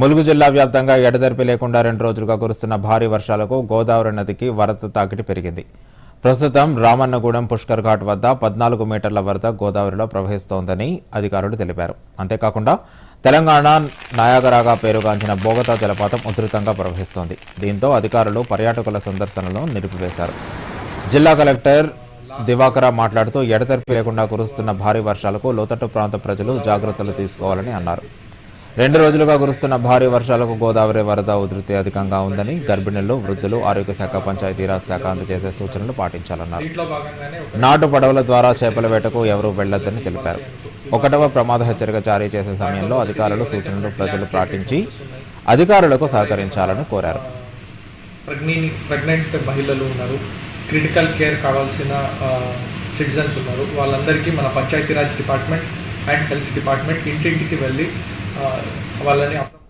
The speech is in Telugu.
ములుగు జిల్లా వ్యాప్తంగా ఎడతెరిపి లేకుండా రెండు రోజులుగా కురుస్తున్న భారీ వర్షాలకు గోదావరి నదికి వరద తాకిడి పెరిగింది. ప్రస్తుతం రామన్నగూడెం పుష్కర్ ఘాట్ వద్ద పద్నాలుగు మీటర్ల వరద గోదావరిలో ప్రవహిస్తోందని అధికారులు తెలిపారు. అంతేకాకుండా తెలంగాణ నాయాగరాగా పేరుగాంచిన బోగతా జలపాతం ఉధృతంగా ప్రవహిస్తోంది. దీంతో అధికారులు పర్యాటకుల సందర్శనలను నిలిపివేశారు. జిల్లా కలెక్టర్ దివాకర మాట్లాడుతూ ఎడతెరిపి లేకుండా కురుస్తున్న భారీ వర్షాలకు లోతట్టు ప్రాంత ప్రజలు జాగ్రత్తలు తీసుకోవాలని అన్నారు. రెండు రోజులుగా కురుస్తున్న భారీ వర్షాలకు గోదావరి వరద ఉధృతి అధికంగా ఉందని గర్భిణులు వృద్ధులు ఆరోగ్య శాఖ పంచాయతీరాజ్ శాఖ అందజేసే సూచనలు పాటించాలన్నారు. నాటు పడవల ద్వారా చేపల వేటకు ఎవరూ వెళ్ళొద్దని తెలిపారు. ఒకటవ ప్రమాద హెచ్చరిక జారీ చేసే సమయంలో అధికారులు సూచనలు ప్రజలు పాటించి అధికారులకు సహకరించాలని కోరారు. ప్రెగ్నీ ప్రెగ్నెంట్ మహిళలు ఉన్నారు. క్రిటికల్ కేర్ కావాల్సిన సిటిజన్స్ ఉన్నారు. వాళ్ళందరికీ మన Panchayati Raj department and health department ఇంటింటికి వెళ్ళి हवाला ने